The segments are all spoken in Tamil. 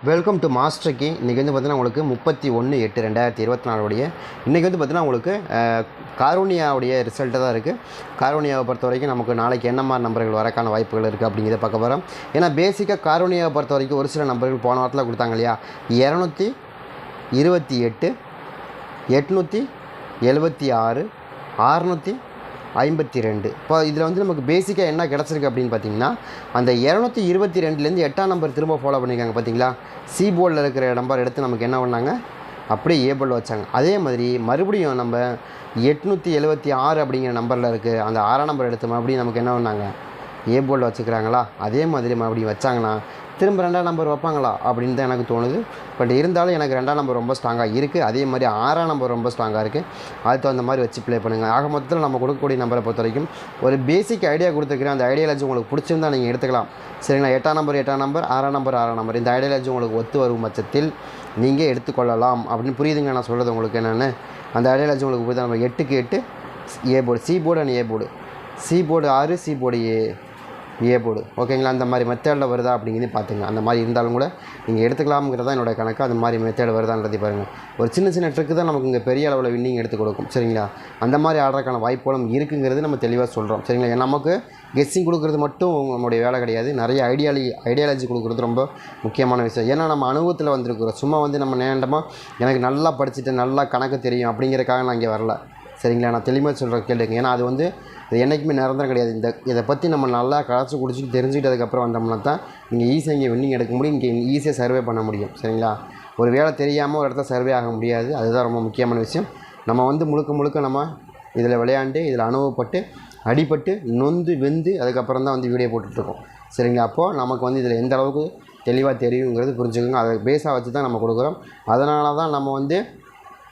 வெல்கம் டு மாஸ்டர் இன்றைக்கி வந்து பார்த்தீங்கன்னா உங்களுக்கு முப்பத்தி ஒன்று எட்டு ரெண்டாயிரத்தி இருபத்தி நாலுடைய இன்றைக்கி வந்து பார்த்தீங்கன்னா உங்களுக்கு காரோனியாவுடைய காரூனியாவுடைய ரிசல்ட்டு தான் இருக்குது காரோனியாவை பொறுத்த வரைக்கும் நமக்கு நாளைக்கு என்ன மாதிரி நம்பர்கள் வரக்கான வாய்ப்புகள் இருக்குது அப்படிங்கிறத பார்க்க போகிறோம் ஏன்னா பேசிக்காக காரோனியாவை பொறுத்த வரைக்கும் ஒரு சில நம்பர்கள் போன வாரத்தில் கொடுத்தாங்க இல்லையா? இரநூத்தி இருபத்தி எட்டு எட்நூற்றி எழுபத்தி ஆறு அறநூற்றி ஐம்பத்தி ரெண்டு. இப்போ இதில் வந்து நமக்கு பேசிக்காக என்ன கிடச்சிருக்கு அப்படின்னு பார்த்தீங்கன்னா அந்த இரநூத்தி இருபத்தி ரெண்டுலேருந்து எட்டாம் நம்பர் திரும்ப ஃபாலோ பண்ணியிருக்காங்க பார்த்தீங்களா? சி போர்டில் இருக்கிற நம்பர் எடுத்து நமக்கு என்ன பண்ணாங்க? அப்படியே ஏ போர்டில் வச்சாங்க. அதே மாதிரி மறுபடியும் நம்ம எட்நூற்றி எழுபத்தி ஆறு அப்படிங்கிற நம்பரில் இருக்குது அந்த ஆறாம் நம்பர் எடுத்து மறுபடியும் நமக்கு என்ன பண்ணாங்க? ஏ போர்டில் வச்சுக்கிறாங்களா? அதே மாதிரி மறுபடியும் வச்சாங்கன்னா திரும்ப ரெண்டாம் நம்பர் வைப்பாங்களா அப்படின்னு தான் எனக்கு தோணுது. பட் இருந்தாலும் எனக்கு ரெண்டாம் நம்பர் ரொம்ப ஸ்ட்ராங்காக இருக்குது அதே மாதிரி ஆறாம் நம்பர் ரொம்ப ஸ்ட்ராங்காக இருக்குது அதுக்கு தகுந்த மாதிரி வச்சு ப்ளே பண்ணுங்கள் ஆக மொத்தத்தில் நம்ம கொடுக்கக்கூடிய நம்பரை பொறுத்த வரைக்கும் ஒரு பேசிக் ஐடியா கொடுத்துருக்கிறேன் அந்த ஐடியாலஜி உங்களுக்கு பிடிச்சிருந்தா நீங்கள் எடுத்துக்கலாம். சரிங்களா? எட்டாம் நம்பர் எட்டாம் நம்பர் ஆறாம் நம்பர் ஆறாம் நம்பர் இந்த ஐடியாலஜி உங்களுக்கு ஒத்து வரும் பட்சத்தில் நீங்கள் எடுத்துக்கொள்ளலாம். அப்படின்னு புரியுதுங்க. நான் சொல்கிறது உங்களுக்கு என்னென்னு. அந்த ஐடியாலஜி உங்களுக்கு புரியுது? நம்ம எட்டுக்கு எட்டு A board C board and A board C board ஆறு C board A A board ஓகேங்களா? அந்த மாதிரி மெத்தேடில் வருதா அப்படிங்கிறது பார்த்துங்க. அந்த மாதிரி இருந்தாலும் கூட நீங்கள் எடுத்துக்கலாம்ங்கிறதா என்னோட கணக்கு. அந்த மாதிரி மெத்தேடு வருதான்றதை பாருங்கள் ஒரு சின்ன சின்ன ட்ரிக்கு தான் நமக்கு இங்கே பெரிய அளவில் வின்னிங் எடுத்து கொடுக்கும். சரிங்களா? அந்த மாதிரி ஆடுறதுக்கான வாய்ப்புகளும் இருக்குங்கிறது நம்ம தெளிவாக சொல்கிறோம் சரிங்களா? நமக்கு கெஸ்ஸிங் கொடுக்குறது மட்டும் நம்மளுடைய வேலை கிடையாது. நிறைய ஐடியாலி ஐடியாலஜி கொடுக்குறது ரொம்ப முக்கியமான விஷயம். ஏன்னா நம்ம அனுபவத்தில் வந்திருக்கிறோம். சும்மா வந்து நம்ம நேண்டமாக எனக்கு நல்லா படிச்சுட்டு நல்லா கணக்கு தெரியும் அப்படிங்கிறக்காக நான் இங்கே வரல. சரிங்களா? நான் தெளிவாக சொல்கிற கேளுங்க. ஏன்னா அது வந்து இது என்றைக்குமே நிரந்தரம் கிடையாது. இந்த இதை பற்றி நம்ம நல்லா கலச்சு குடிச்சு தெரிஞ்சுக்கிட்டதுக்கப்புறம் வந்தோம்னா தான் நீங்கள் ஈஸியாக இங்கே வின்னிங் எடுக்க முடியும். இங்கே ஈஸியாக சர்வே பண்ண முடியும். சரிங்களா? ஒரு வேலை தெரியாமல் ஒரு இடத்துல சர்வே ஆக முடியாது. அதுதான் ரொம்ப முக்கியமான விஷயம். நம்ம வந்து முழுக்க முழுக்க நம்ம இதில் விளையாண்டு இதில் அனுபவப்பட்டு அடிபட்டு நொந்து வெந்து அதுக்கப்புறம் தான் வந்து வீடியோ போட்டுட்ருக்கோம். சரிங்களா? அப்போது நமக்கு வந்து இதில் எந்த அளவுக்கு தெளிவாக தெரியுங்கிறது புரிஞ்சுக்கோங்க. அதை பேஸாக வச்சு தான் நம்ம கொடுக்குறோம். அதனால தான் நம்ம வந்து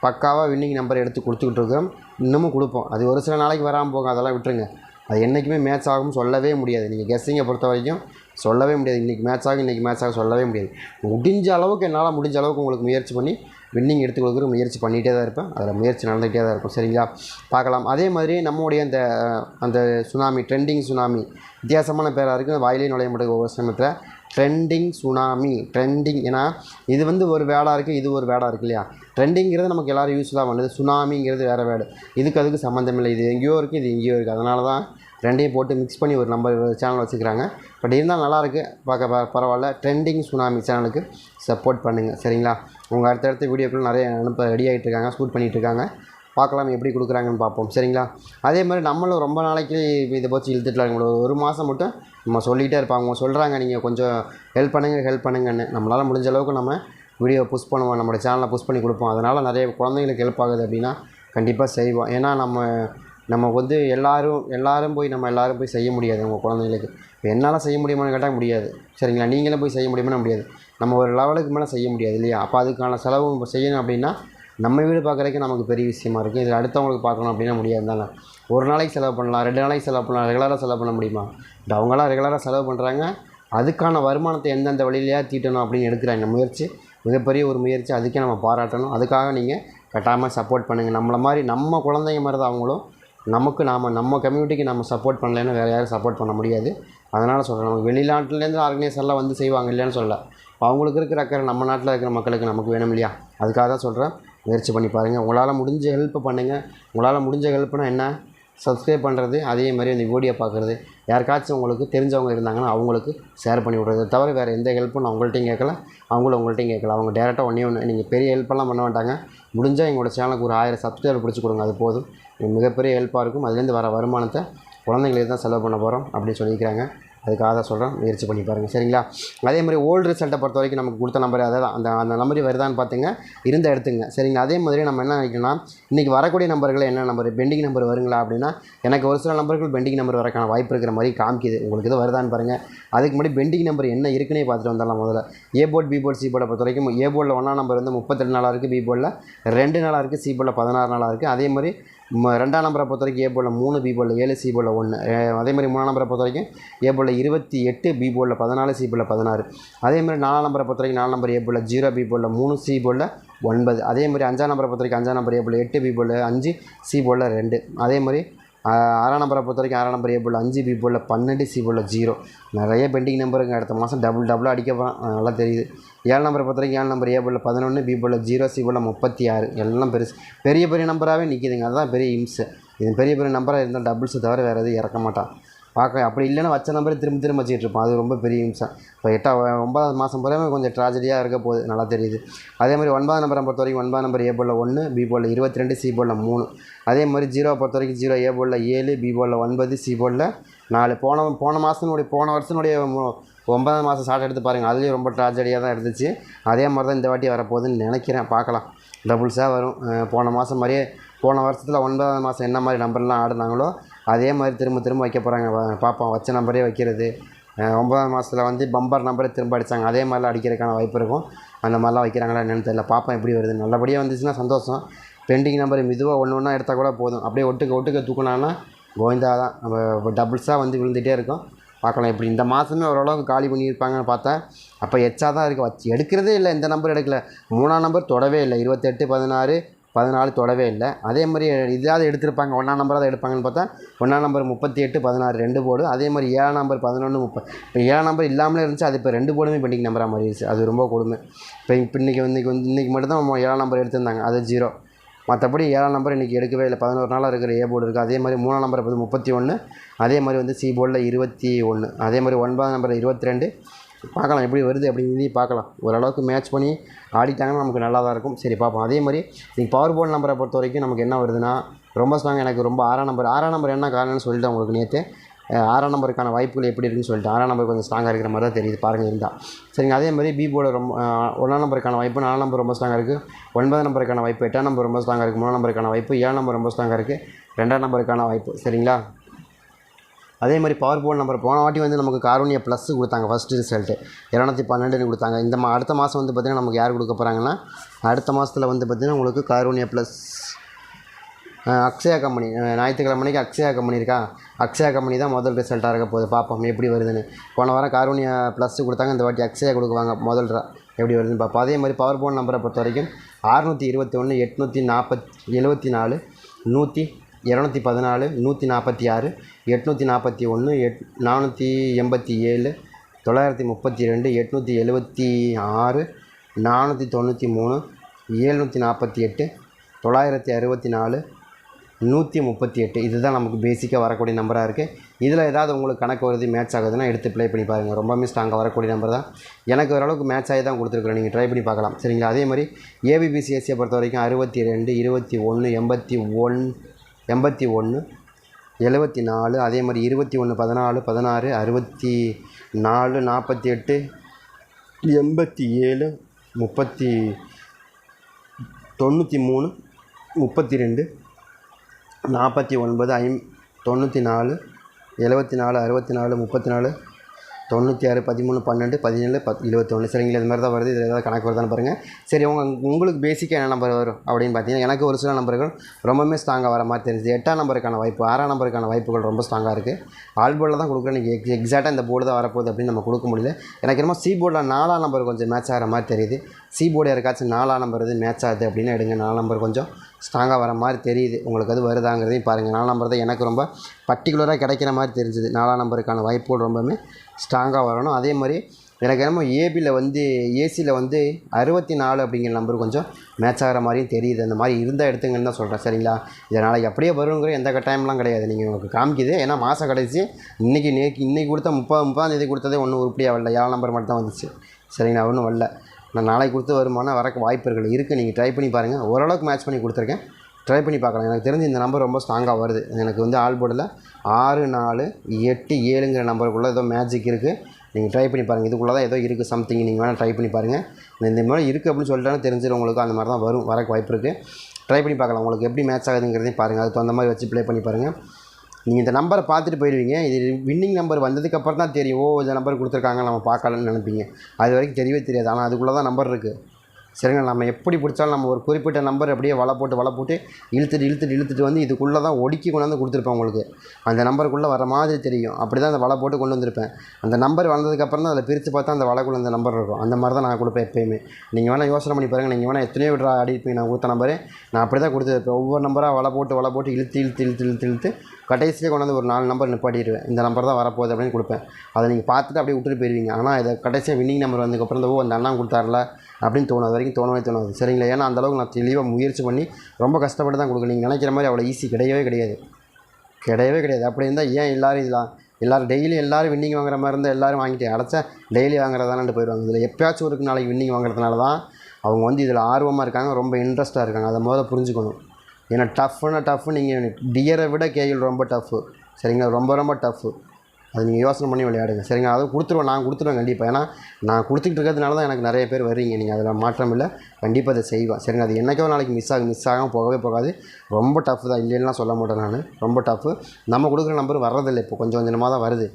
பக்காவாக வின்னிங் நம்பர் எடுத்து கொடுத்துக்கிட்டு இருக்கிறோம். இன்னமும் கொடுப்போம். அது ஒரு சில நாளைக்கு வராமல் போகும். அதெல்லாம் விட்டுருங்க. அது என்றைக்குமே மேட்ச் ஆகும் சொல்லவே முடியாது. நீங்கள் கெஸ்ஸிங்கை பொறுத்த வரைக்கும் சொல்லவே முடியாது. இன்றைக்கி மேட்ச் ஆகும் இன்றைக்கி மேட்ச் ஆகும் சொல்லவே முடியாது. முடிஞ்ச அளவுக்கு என்னால் முடிஞ்ச அளவுக்கு உங்களுக்கு முயற்சி பண்ணி வின்னிங் எடுத்து கொடுக்குற முயற்சி பண்ணிகிட்டே தான் இருப்பேன். அதில் முயற்சி நடந்துகிட்டே தான் இருக்கும். சரிங்களா? பார்க்கலாம். அதே மாதிரி நம்முடைய அந்த அந்த சுனாமி ட்ரெண்டிங் சுனாமி வித்தியாசமான பேராக இருக்குது வாயிலே நுழைய முடியாது ஒவ்வொரு சமயத்தில். ட்ரெண்டிங் சுனாமி ட்ரெண்டிங் ஏன்னா இது வந்து ஒரு வேடாக இருக்குது இது ஒரு வேடாக இருக்கு இல்லையா? ட்ரெண்டிங்கிறது நமக்கு எல்லோரும் யூஸ்ஃபுல்லாக பண்ணுது சுனாமிங்கிறது வேறு வேர்டு. இதுக்கு அதுக்கு சம்மந்தம் இல்லை. இது எங்கேயோ இருக்குது இது எங்கேயோ இருக்குது அதனால தான் ரெண்டையும் போட்டு மிக்ஸ் பண்ணி ஒரு நம்பர் சேனல் வச்சுக்கிறாங்க பட் இருந்தால் நல்லாயிருக்கு பார்க்க ப பரவாயில்ல. ட்ரெண்டிங் சுனாமி சேனலுக்கு சப்போர்ட் பண்ணுங்கள் சரிங்களா? உங்கள் அடுத்தடுத்த வீடியோக்கள் நிறைய அனுப்ப ரெடி ஆகிட்டு இருக்காங்க ஷூட் பண்ணிகிட்டு இருக்காங்க. பார்க்கலாம் எப்படி கொடுக்குறாங்கன்னு பார்ப்போம். சரிங்களா? அதே மாதிரி நம்மளும் ரொம்ப நாளைக்கு இதை பற்றி இழுத்துட்டுலாம் ஒரு மாதம் மட்டும் நம்ம சொல்லிகிட்டே இருப்பாங்க அவங்க சொல்கிறாங்க நீங்கள் கொஞ்சம் ஹெல்ப் பண்ணுங்கள் ஹெல்ப் பண்ணுங்கன்னு. நம்மளால் முடிஞ்ச அளவுக்கு நம்ம வீடியோ புஷ் பண்ணுவோம் நம்மளோட சேனலை புஷ் பண்ணி கொடுப்போம். அதனால் நிறைய குழந்தைங்களுக்கு ஹெல்ப் ஆகுது அப்படின்னா கண்டிப்பாக செய்வோம். ஏன்னா நம்ம நம்ம வந்து எல்லாரும் எல்லோரும் போய் நம்ம எல்லாரும் போய் செய்ய முடியாது உங்கள் குழந்தைங்களுக்கு இப்போ என்னால் செய்ய முடியுமான்னு கேட்டால் முடியாது. சரிங்களா? நீங்களும் போய் செய்ய முடியுமான்னு முடியாது. நம்ம ஒரு லெவலுக்கு மேலே செய்ய முடியாது இல்லையா? அப்போ அதுக்கான செலவு செய்யணும் அப்படின்னா நம்ம வீடு பார்க்குறதுக்கு நமக்கு பெரிய விஷயமா இருக்குது இதில் அடுத்தவங்களுக்கு பார்க்கணும் அப்படின்னா முடியாது தானே? ஒரு நாளைக்கு செலவு பண்ணலாம் ரெண்டு நாளைக்கு செலவு பண்ணலாம் ரெகுலராக செலவு பண்ண முடியுமா? இந்த அவங்களாம் ரெகுலராக செலவு பண்ணுறாங்க அதுக்கான வருமானத்தை எந்தெந்த வழியிலையா தீட்டணும் அப்படின்னு எடுக்கிறாங்க. முயற்சி மிகப்பெரிய ஒரு முயற்சி அதுக்கே நம்ம பாராட்டணும். அதுக்காக நீங்கள் கட்டாயமாக சப்போர்ட் பண்ணுங்கள் நம்மளை மாதிரி நம்ம குழந்தைங்க மாதிரி தான் அவங்களும் நமக்கு நாம் நம்ம கம்யூனிட்டிக்கு நம்ம சப்போர்ட் பண்ணலைன்னா வேறு யாரும் சப்போர்ட் பண்ண முடியாது. அதனால் சொல்கிறேன் நமக்கு வெளிநாட்டிலேருந்து ஆர்கனைசர்லாம் வந்து செய்வாங்க இல்லைன்னு சொல்லலை. அவங்களுக்கு இருக்கிற அக்கறை நம்ம நாட்டில் இருக்கிற மக்களுக்கு நமக்கு வேணும் இல்லையா? அதுக்காக தான் சொல்கிறேன் முயற்சி பண்ணி பாருங்கள் உங்களால் முடிஞ்ச ஹெல்ப் பண்ணுங்கள் உங்களால் முடிஞ்ச ஹெல்ப்னால் என்ன? சப்ஸ்கிரைப் பண்ணுறது அதே மாதிரி அந்த வீடியோ பார்க்குறது. யாருக்காச்சும் உங்களுக்கு தெரிஞ்சவங்க இருந்தாங்கன்னா அவங்களுக்கு ஷேர் பண்ணி விட்றது. தவிர வேறு எந்த ஹெல்ப்பும் நான் உங்கள்கிட்டையும் கேட்கல. அவங்களும் உங்கள்கிட்டையும் கேட்கல. அவங்க டேரெக்டாக ஒன்றே ஒன்று நீங்கள் பெரிய ஹெல்ப்பெல்லாம் பண்ண மாட்டாங்க. முடிஞ்சால் எங்களோட சேனலுக்கு ஒரு ஆயிரம் சப்ஸ்கிரைபர் பிடிச்சி கொடுங்க. அது போதும். மிகப்பெரிய ஹெல்ப்பாக இருக்கும். அதுலேருந்து வர வருமானத்தை குழந்தைங்களுக்கு தான் செலவு பண்ண போகிறோம் அப்படின்னு சொல்லியிருக்கிறாங்க. அதுக்காக தான் சொல்கிறேன் முயற்சி பண்ணி பாருங்கள் சரிங்களா? அதே மாதிரி ஓல்டு ரிசல்ட்டை பொறுத்த வரைக்கும் நமக்கு கொடுத்த நம்பர் அதை தான் அந்த அந்த நம்பர் வருதான்னு பார்த்துங்க இருந்தால் எடுத்துங்க. சரிங்களா? அதே மாதிரி நம்ம என்ன நினைக்கணும்னா இன்றைக்கி வரக்கூடிய நம்பர்கள் என்ன நம்பர்? பெண்டிங் நம்பர் வருங்களா அப்படின்னா எனக்கு ஒரு சில நம்பர்கள் பெண்டிங் நம்பர் வரக்கான வாய்ப்பு இருக்கிற மாதிரி காமிக்குது. உங்களுக்கு இது வருதான்னு பாருங்கள் அதுக்கு முன்னாடி பெண்டிங் நம்பர் என்ன இருக்குன்னே பார்த்துட்டு வந்துடலாம் முதல்ல. A board B board C போர்டை பொறுத்த வரைக்கும் ஏ போர்டில் ஒன்றாம் நம்பர் வந்து முப்பத்தெட்டு நாளாக இருக்குது பி போர்டில் ரெண்டு நாளாக இருக்குது சி போர்டில் பதினாறு நாளாக இருக்குது அதே மாதிரி ரெண்டாம் நம்பரை பொறுத்த வரைக்கும் ஏ போர்டில் மூணு பி போர்டில் ஏழு சி ஒன்று அதே மாதிரி மூணாம் நம்பரை பொறுத்த வரைக்கும் ஏ இருபத்தி எட்டு பி பதினாலு சி போர்டில் பதினாறு அதே மாதிரி நாலாம் நம்பரை பொறுத்த வரைக்கும் நாலாம் நம்பர் ஏ ஜீரோ பி மூணு சி ஒன்பது அதே மாதிரி அஞ்சாம் நம்பரை பொறுத்த வரைக்கும் அஞ்சாம் நம்பர் ஏ எட்டு பி போர்டில் அஞ்சு சி ரெண்டு அதே மாதிரி ஆறாம் நம்பரை பொறுத்த வரைக்கும் ஆறாம் நம்பர் ஏ போல் அஞ்சு பி போல் பன்னெண்டு சி போல் ஜீரோ நிறைய பெண்டிங் நம்பருங்க அடுத்த மாதம் டபுள் டபுளாக அடிக்க போகிறான் நல்லா தெரியுது. ஏழு நம்பரை பொறுத்த வரைக்கும் ஏழு நம்பர் ஏ போல் பதினொன்று பி போல் ஜீரோ சி போல் முப்பத்தி ஆறு. எல்லாம் பெருசு. பெரிய பெரிய நம்பராகவே நிற்கிதுங்க அதுதான் பெரிய இம்ஸு இது பெரிய பெரிய நம்பராக இருந்தால் டபுள்ஸை தவிர வேறு எதுவும் இறக்க மாட்டான். பார்க்க அப்படி இல்லைன்னா வச்ச நம்பரே திரும்ப திரும்ப வச்சுட்டு இருப்பான். அது ரொம்ப பெரிய நிமிஷம் இப்போ எட்டா ஒன்பதாவது மாதம் பூராமே கொஞ்சம் ட்ராஜடியாக இருக்க போகுது. நல்லா தெரியுது. அதே மாதிரி ஒன்பதாம் நம்பரை பொறுத்த வரைக்கும் ஒன்பதாம் நம்பர் ஏ போலில் ஒன்று பி போலில் இருபத்தி ரெண்டு சி போலில் மூணு. அதே மாதிரி ஜீரோவை பொறுத்த வரைக்கும் ஜீரோ ஏ போலில் ஏழு பி போலில் ஒன்பது சி போலில் நாலு. போன போன மாதத்தினுடைய போன வருஷத்தினுடைய ஒன்பதாம் மாதம் ஷார்ட் எடுத்து பாருங்கள் அதுலேயும் ரொம்ப ட்ராஜடியாக தான் இருந்துச்சு. அதே மாதிரி தான் இந்த வாட்டி வரப்போகுதுன்னு நினைக்கிறேன். பார்க்கலாம். டபுள்ஸாக வரும். போன மாதம் மாதிரியே போன வருஷத்தில் ஒன்பதாம் மாதம் என்ன மாதிரி நம்பர்லாம் ஆடினாங்களோ அதே மாதிரி திரும்ப திரும்ப வைக்க போகிறாங்க பார்ப்போம் வச்ச நம்பரே வைக்கிறது. ஒன்பதாம் மாதத்தில் வந்து பம்பர் நம்பரே திரும்ப அடித்தாங்க அதே மாதிரிலாம் அடிக்கிறதுக்கான வாய்ப்பு இருக்கும். அந்த மாதிரிலாம் வைக்கிறாங்களா என்னன்னு தெரியல. பார்ப்போம் எப்படி வருது. நல்லபடியாக வந்துச்சுன்னா சந்தோஷம். பெண்டிங் நம்பர் மெதுவாக ஒன்று ஒன்றா எடுத்தால் கூட போதும். அப்படியே ஒட்டுக்க ஒட்டுக்க தூக்குனான்னா கோவிந்தா தான். நம்ம டபுள்ஸாக வந்து விழுந்துகிட்டே இருக்கும். பார்க்கலாம் இப்படி இந்த மாதமே ஓரளவுக்கு காலி பண்ணியிருப்பாங்கன்னு பார்த்தா அப்போ எச்சா தான் இருக்குது வச்சு எடுக்கிறதே இல்லை. இந்த நம்பர் எடுக்கல. மூணாம் நம்பர் தொடவே இல்லை. இருபத்தெட்டு பதினாறு பதினாலு தொடவே இல்லை. அதே மாதிரி இதாவது எடுத்திருப்பாங்க. ஒன்றாம் நம்பராக தான் எடுப்பாங்கன்னு பார்த்தா ஒன்றாம் நம்பர் முப்பத்தி எட்டு பதினாறு ரெண்டு போர்டு அதே மாதிரி ஏழாம் நம்பர் பதினொன்று முப்பது இப்போ ஏழாம் நம்பர் இல்லாமலே இருந்துச்சு. அது இப்போ ரெண்டு போர்டுமே பெண்டிங் நம்பராக மாறிடுச்சு அது ரொம்ப கொடுமை. இப்போ இப்போ இன்றைக்கி வந்து இன்றைக்கி வந்து இன்றைக்கி மட்டும் தான் ஏழாம் நம்பர் எடுத்திருந்தாங்க. அது ஜீரோ மற்றபடி ஏழாம் நம்பர் இன்றைக்கி எடுக்கவே இல்லை. பதினோரு நாளாக இருக்கிற ஏ போர்டு இருக்குது அதே மாதிரி மூணாம் நம்பர் வந்து முப்பத்தி ஒன்று அதே மாதிரி வந்து சி போர்டில் இருபத்தி ஒன்று அதே மாதிரி ஒன்பதாம் நம்பர் இருபத்தி ரெண்டு. பார்க்கலாம் எப்படி வருது அப்படிங்கிறதையும் பார்க்கலாம். ஓரளவுக்கு மேட்ச் பண்ணி ஆடிட்டாங்கன்னா நமக்கு நல்லா தான் இருக்கும். சரி பார்ப்போம். அதே மாதிரி நீங்கள் பவர் போல் நம்பரை பொறுத்த வரைக்கும் நமக்கு என்ன வருதுன்னா ரொம்ப ஸ்ட்ராங் எனக்கு ரொம்ப ஆறாம் நம்பர் ஆறாம் நம்பர் என்ன காரணம்னு சொல்லிட்டு உங்களுக்கு நேற்று ஆறாம் நம்பருக்கான வாய்ப்புகள் எப்படி இருக்குன்னு சொல்லிட்டு ஆறாம் நம்பர் கொஞ்சம் ஸ்ட்ராங்காக இருக்கிற மாதிரி தான் தெரியுது பாருங்கள் இருந்தால் சரிங்க அதே மாதிரி பி போர்டு ரொம்ப ஒன்றாம் நம்பருக்கான வாய்ப்பு நாலாம் நம்பர் ரொம்ப ஸ்ட்ராங்காக இருக்குது ஒன்பதாம் நம்பருக்கான வாய்ப்பு எட்டாம் நம்பர் ரொம்ப ஸ்ட்ராங்காக இருக்குது மூணாம் நம்பருக்கான வாய்ப்பு ஏழாம் நம்பர் ரொம்ப ஸ்ட்ராங்காக இருக்குது ரெண்டாம் நம்பருக்கான வாய்ப்பு சரிங்களா? அதே மாதிரி பவர் போல் நம்பர் போன வாட்டி வந்து நமக்கு காரூனியா ப்ளஸ் கொடுத்தாங்க ஃபஸ்ட்டு ரிசல்ட்டு இரநூத்தி பன்னெண்டுன்னு கொடுத்தாங்க. இந்த மா அடுத்த மாதம் வந்து பார்த்திங்கன்னா நமக்கு யார் கொடுக்க போகிறாங்கன்னா அடுத்த மாதத்தில் வந்து பார்த்திங்கன்னா உங்களுக்கு காரூனியா ப்ளஸ் அக்ஷயா கம்பெனி ஞாயிற்றுக்கிழமைக்கு அக்ஷயா கம்பெனி இருக்கா? அக்ஷயா கம்பெனி தான் முதல் ரிசல்ட்டாக இருக்க போகுது. பார்ப்போம் எப்படி வருதுன்னு. போன வாரம் காரோனியா ப்ளஸ் கொடுத்தாங்க இந்த வாட்டி அக்ஷயா கொடுக்குவாங்க முதல் எப்படி வருதுன்னு பார்ப்போம் அதே மாதிரி பவர் போன் நம்பரை பொறுத்த வரைக்கும் அறுநூற்றி இருபத்தி ஒன்று எட்நூற்றி நாற்பத் எழுபத்தி நாலு நூற்றி இரநூத்தி பதினாலு நூற்றி நாற்பத்தி ஆறு எட்நூற்றி நாற்பத்தி ஒன்று எட் நானூற்றி எண்பத்தி ஏழு தொள்ளாயிரத்தி முப்பத்தி ரெண்டு எட்நூற்றி எழுபத்தி ஆறு நானூற்றி தொண்ணூற்றி மூணு ஏழ்நூற்றி நாற்பத்தி எட்டு தொள்ளாயிரத்தி அறுபத்தி நாலு நூற்றி முப்பத்தி எட்டு. இதுதான் நமக்கு பேசிக்காக வரக்கூடிய நம்பராக இருக்குது இதில் ஏதாவது உங்களுக்கு கணக்கு வருது மேட்ச் ஆகுதுன்னா எடுத்து ப்ளே பண்ணி பாருங்கள் ரொம்பவுமே ஸ்ட்ராங்காக வரக்கூடிய நம்பர் தான். எனக்கு ஓரளவுக்கு மேட்ச் ஆகி தான் கொடுத்துருக்குறேன். நீங்கள் ட்ரை பண்ணி பார்க்கலாம். சரிங்களா? அதே மாதிரி ஏபிபிசிஎஸ்சியை பொறுத்த வரைக்கும் அறுபத்தி ரெண்டு இருபத்தி ஒன்று எண்பத்தி ஒன் எண்பத்தி ஒன்று எழுபத்தி நாலு அதே மாதிரி இருபத்தி ஒன்று பதினாலு பதினாறு அறுபத்தி நாலு நாற்பத்தி எட்டு எண்பத்தி ஏழு முப்பத்தி தொண்ணூற்றி மூணு முப்பத்தி ரெண்டு நாற்பத்தி ஒன்பது ஐம் தொண்ணூற்றி நாலு எழுபத்தி நாலு அறுபத்தி நாலு முப்பத்தி நாலு தொண்ணூற்றி ஆறு பதிமூணு பன்னெண்டு பதினேழு பத் இருபத்தொன்று சரிங்களா இது மாதிரி தான் வருது. இதில் ஏதாவது கணக்கு வருதான்னு பாருங்கள் சரி உங்கள் உங்களுக்கு பேசிக்காக என்ன நம்பர் வரும் அப்படின்னு பார்த்தீங்கன்னா எனக்கு ஒரு சில நம்பர்கள் ரொம்பவுமே ஸ்ட்ராங்காக வர மாதிரி தெரிஞ்சு எட்டாம் நம்பருக்கான வாய்ப்பு ஆறாம் நம்பருக்கான வாய்ப்புகள் ரொம்ப ஸ்ட்ராங்காக இருக்குது ஆல் போர்டில் தான் கொடுக்குறேன். நீங்கள் எக் எக்ஸாக்டாக இந்த போர்டு தான் வரப்போகுது அப்படின்னு நம்ம கொடுக்க முடியல. எனக்கு என்னமோ சி போர்டில் நாலாம் நம்பர் கொஞ்சம் மேட்ச் ஆகிற மாதிரி தெரியுது. சி போர்டு யாருக்காச்சும் நாலாம் நம்பர் இது மேட்ச் ஆகுது அப்படின்னு எடுங்க. நாலாம் நம்பர் கொஞ்சம் ஸ்ட்ராங்காக வர மாதிரி தெரியுது. உங்களுக்கு அது வருதாங்கிறதையும் பாருங்கள் நாலாம் நம்பர் தான் எனக்கு ரொம்ப பர்டிகுலராக கிடைக்கிற மாதிரி தெரிஞ்சுது. நாலாம் நம்பருக்கான வாய்ப்புகள் ரொம்பவுமே ஸ்ட்ராங்காக வரணும். அதே மாதிரி எனக்கு என்னமோ ஏபியில் வந்து ஏசியில் வந்து அறுபத்தி நாலு அப்படிங்கிற நம்பர் கொஞ்சம் மேட்ச் ஆகிற மாதிரியும் தெரியுது. அந்த மாதிரி இருந்தால் எடுத்துங்கன்னு தான் சொல்கிறேன் சரிங்களா? இதை நாளைக்கு அப்படியே வருங்கிற எந்த கட்டாயம்லாம் கிடையாது. நீங்கள் உங்களுக்கு காமிக்குது. ஏன்னா மாதம் கடைசி இன்றைக்கி நேற்று இன்றைக்கி கொடுத்த முப்பது முப்பதாம் தேதி கொடுத்ததே ஒன்றும் உருப்படியாக வரல. ஏழாம் நம்பர் மட்டும் தான் வந்துச்சு. சரிங்களா? ஒன்றும் வரல. நான் நாளைக்கு கொடுத்து வருமானம் வரக்கு வாய்ப்புகள் இருக்குது நீங்கள் ட்ரை பண்ணி பாருங்கள் ஓரளவுக்கு மேட்ச் பண்ணி கொடுத்துருக்கேன். ட்ரை பண்ணி பார்க்கலாம். எனக்கு தெரிஞ்சு இந்த நம்பர் ரொம்ப ஸ்ட்ராங்காக வருது. எனக்கு வந்து ஆல் போர்டில் ஆறு நாலு எட்டு ஏழுங்கிற நம்பருக்குள்ளே ஏதோ மேஜிக் இருக்குது நீங்கள் ட்ரை பண்ணி பாருங்கள் இதுக்குள்ளே தான் ஏதோ இருக்குது சம்திங் நீங்கள் வேணால் ட்ரை பண்ணி பாருங்கள் இந்த- மாதிரி இருக்குது அப்படின்னு சொல்லிட்டாலும் தெரிஞ்சிடும் உங்களுக்கு அந்த மாதிரி தான் வரும் வரக்கு வாய்ப்பு இருக்குது ட்ரை பண்ணி பார்க்கலாம். உங்களுக்கு எப்படி மேட்ச் ஆகுதுங்கிறதையும் பாருங்கள் அதுக்கு தகுந்த மாதிரி வச்சு ப்ளே பண்ணி பாருங்கள் நீங்கள் இந்த நம்பரை பார்த்துட்டு போயிடுவீங்க. இது வின்னிங் நம்பர் வந்ததுக்கப்புறம் தான் தெரியும். ஓ இந்த நம்பர் கொடுத்துருக்காங்க நம்ம பார்க்கலன்னு நினைப்பீங்க. அது வரைக்கும் தெரியவே தெரியாது. ஆனால் அதுக்குள்ளே தான் நம்பர் இருக்குது சரிங்களா நம்ம எப்படி பிடிச்சாலும் நம்ம ஒரு குறிப்பிட்ட நம்பர் அப்படியே வலை போட்டு வலை போட்டு இழுத்துட்டு இழுத்துட்டு இழுத்துட்டு வந்து இதுக்குள்ளே தான் ஒடுக்கி கொண்டாந்து கொடுத்துருப்பேன் உங்களுக்கு. அந்த நம்பருக்குள்ளே வர மாதிரி தெரியும். அப்படி தான் அந்த வலை போட்டு கொண்டு வந்திருப்பேன். அந்த நம்பர் வந்ததுக்கப்புறம் தான் அதில் பிரித்து பார்த்தா அந்த வலைக்குள்ள அந்த நம்பர் இருக்கும். அந்த மாதிரி தான் நான் கொடுப்பேன் எப்பயுமே. நீங்கள் வேணால் யோசனை பண்ணி பாருங்கள் நீங்கள் வேணால் எத்தனையோ விட்ரா அடிப்பீங்க நான் கொடுத்த நம்பரு நான் அப்படி தான் கொடுத்துருப்பேன் ஒவ்வொரு நம்பராக வலை போட்டு வலை போட்டு இழுத்து இழுத்து இழுத்து இழுத்து இழுத்து கடைசியிலே கொண்டு வந்து ஒரு நாலு நம்பர் நிப்பாட்டிடுவேன். இந்த நம்பர் தான் வரப்போகுது அப்படின்னு கொடுப்பேன். அதை நீங்கள் பார்த்துட்டு அப்படியே விட்டுட்டு போயிடுவீங்க. ஆனால் இதை கடைசியாக வின்னிங் நம்பர் வந்ததுக்கப்புறம் இந்த ஓ அந்த அண்ணா கொடுத்தாருல அப்படின்னு தோணும். அது வரைக்கும் தோணவே தோணாது. சரிங்களா? ஏன்னா அந்த அளவுக்கு நான் தெளிவாக முயற்சி பண்ணி ரொம்ப கஷ்டப்பட்டு தான் கொடுக்கணும் நீங்கள் நினைக்கிற மாதிரி அவ்வளோ ஈஸி கிடையவே கிடையாது. கிடையவே கிடையாது. அப்படி இருந்தால் ஏன் எல்லோரும் இதெல்லாம் எல்லோரும் டெய்லி எல்லோரும் வின்னிங் வாங்குற மாதிரி இருந்தால் எல்லோரும் வாங்கிட்டு அடைச்சா டெய்லி வாங்குறதானு போயிடுவாங்க. இதில் எப்பயாச்சும் ஒரு நாளைக்கு வின்னிங் வாங்குறதுனால தான் அவங்க வந்து இதில் ஆர்வமாக இருக்காங்க ரொம்ப இன்ட்ரெஸ்ட்டாக இருக்காங்க. அதை முதல்ல புரிஞ்சுக்கணும். ஏன்னா டஃப்னா டஃப் நீங்கள் டியரை விட கேஎல் ரொம்ப டஃப்பு சரிங்களா? ரொம்ப ரொம்ப டஃப்பு அது நீங்கள் யோசனை பண்ணி விளையாடுங்க. சரிங்க அதை கொடுத்துருவேன் நான் கொடுத்துருவேன் கண்டிப்பாக ஏன்னா நான் கொடுத்துக்கிட்டு இருக்கிறதுனால தான் எனக்கு நிறைய பேர் வர்றீங்க. நீங்கள் அதில் மாற்றம் இல்லை. கண்டிப்பாக அதை செய்வேன். சரிங்க அது என்றைக்கோ நாளைக்கு மிஸ் ஆகும் மிஸ் ஆகாமல் போகவே போகாது. ரொம்ப டஃப் தான். இல்லைன்னா சொல்ல மாட்டேன் நான். ரொம்ப டஃப்பு நம்ம கொடுக்குற நம்பர் வர்றதில்லை. இப்போ கொஞ்சம் கொஞ்சமாக தான் வருது.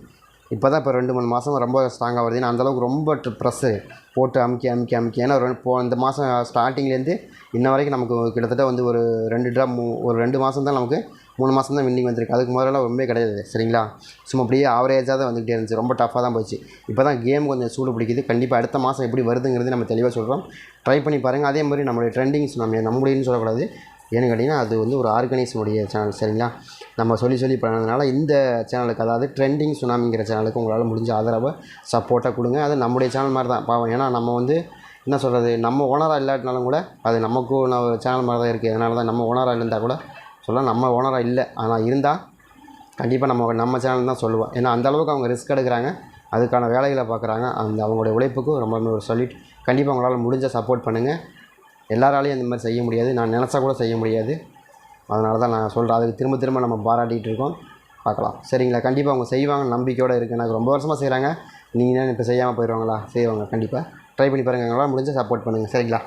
இப்போ தான் இப்போ ரெண்டு மூணு மாதம் ரொம்ப ஸ்ட்ராங்காக வருது. நான் அந்தளவுக்கு ரொம்ப ப்ரெஸ்ஸு போட்டு அமுக்கி அமுக்கி அமுக்கி. ஏன்னா போ இப்போ இந்த மாதம் ஸ்டார்டிங்லேருந்து இன்ன வரைக்கும் நமக்கு கிட்டத்தட்ட வந்து ஒரு ரெண்டு ட்ரா மூ ஒரு ரெண்டு மாதம் தான் நமக்கு மூணு மாதம் தான் வின்னிங் வந்திருக்கு. அதுக்கு முதல்ல ரொம்பவே கிடையாது சரிங்களா? சும்மா அப்படியே ஆவரேஜாக தான் வந்துக்கிட்டே இருந்துச்சு. ரொம்ப டஃப்பாக தான் போச்சு. இப்போ தான் கேம் கொஞ்சம் சூடு பிடிக்குது. கண்டிப்பாக அடுத்த மாதம் எப்படி வருதுங்கிறது நம்ம தெளிவாக சொல்கிறோம் ட்ரை பண்ணி பாருங்கள் அதே மாதிரி நம்மளுடைய ட்ரெண்டிங்ஸ் நம்ம நம்மளுடையன்னு சொல்லக்கூடாது. ஏன்னு கேட்டிங்கன்னா அது வந்து ஒரு ஆர்கனைஸுடைய சேனல் சரிங்களா? நம்ம சொல்லி சொல்லி பண்ணதுனால இந்த சேனலுக்கு அதாவது ட்ரெண்டிங் சுனாமிங்கிற சேனலுக்கு உங்களால் முடிஞ்ச ஆதரவை சப்போர்ட்டாக கொடுங்க. அது நம்முடைய சேனல் மாதிரி தான் பாவம் ஏன்னா நம்ம வந்து என்ன சொல்கிறது நம்ம ஓனராக இல்லாட்டினாலும் கூட அது நமக்கும் நான் ஒரு சேனல் மாதிரி தான் இருக்குது அதனால தான் நம்ம ஓனராக இருந்தால் கூட சொல்ல நம்ம ஓனராக இல்லை. ஆனால் இருந்தால் கண்டிப்பாக நம்ம நம்ம சேனல் தான் சொல்லுவோம் ஏன்னா அந்த அளவுக்கு அவங்க ரிஸ்க் எடுக்கிறாங்க. அதுக்கான வேலைகளை பார்க்குறாங்க. அந்த அவங்களுடைய உழைப்புக்கு ரொம்ப ஒரு சொல்லிட்டு கண்டிப்பாக உங்களால் முடிஞ்ச சப்போர்ட் பண்ணுங்கள் எல்லாராலையும் இந்த மாதிரி செய்ய முடியாது. நான் நினச்சா கூட செய்ய முடியாது. அதனால தான் நான் சொல்கிறேன் அதுக்கு திரும்ப திரும்ப நம்ம பாராட்டிகிட்டு இருக்கோம். பார்க்கலாம். சரிங்களா? கண்டிப்பாக அவங்க செய்வாங்க. நம்பிக்கையோடு இருக்குது எனக்கு ரொம்ப வருஷமாக செய்கிறாங்க நீங்கள் இப்போ செய்யாமல் போயிடுவாங்களா செய்வாங்க. கண்டிப்பாக ட்ரை பண்ணி பாருங்கள் எங்களால் முடிஞ்ச சப்போர்ட் பண்ணுங்கள் சரிங்களா?